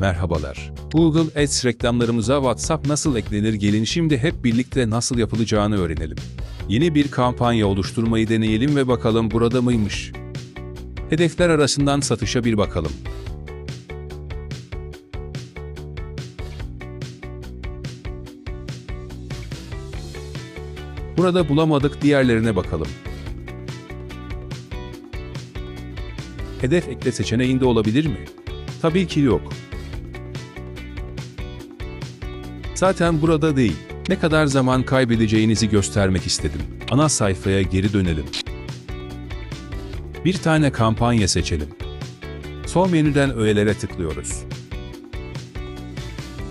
Merhabalar. Google Ads reklamlarımıza WhatsApp nasıl eklenir gelin şimdi hep birlikte nasıl yapılacağını öğrenelim. Yeni bir kampanya oluşturmayı deneyelim ve bakalım burada mıymış. Hedefler arasından satışa bir bakalım. Burada bulamadık diğerlerine bakalım. Hedef ekle seçeneğinde olabilir mi? Tabii ki yok. Zaten burada değil. Ne kadar zaman kaybedeceğinizi göstermek istedim. Ana sayfaya geri dönelim. Bir tane kampanya seçelim. Sol menüden öğelere tıklıyoruz.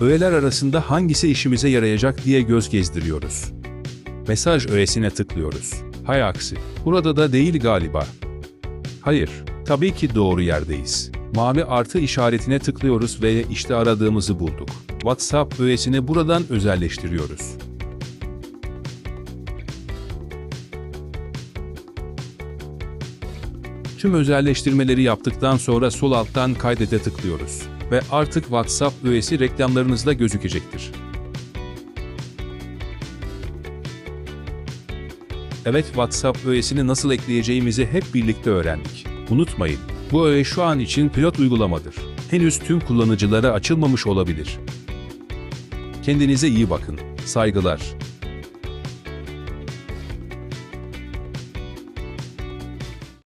Öğeler arasında hangisi işimize yarayacak diye göz gezdiriyoruz. Mesaj öğesine tıklıyoruz. Hay aksi, burada da değil galiba. Hayır, tabii ki doğru yerdeyiz. Mavi artı işaretine tıklıyoruz ve işte aradığımızı bulduk. WhatsApp öğesini buradan özelleştiriyoruz. Tüm özelleştirmeleri yaptıktan sonra sol alttan kaydete tıklıyoruz ve artık WhatsApp öğesi reklamlarınızda gözükecektir. Evet WhatsApp öğesini nasıl ekleyeceğimizi hep birlikte öğrendik. Unutmayın, bu öğe şu an için pilot uygulamadır. Henüz tüm kullanıcılara açılmamış olabilir. Kendinize iyi bakın. Saygılar.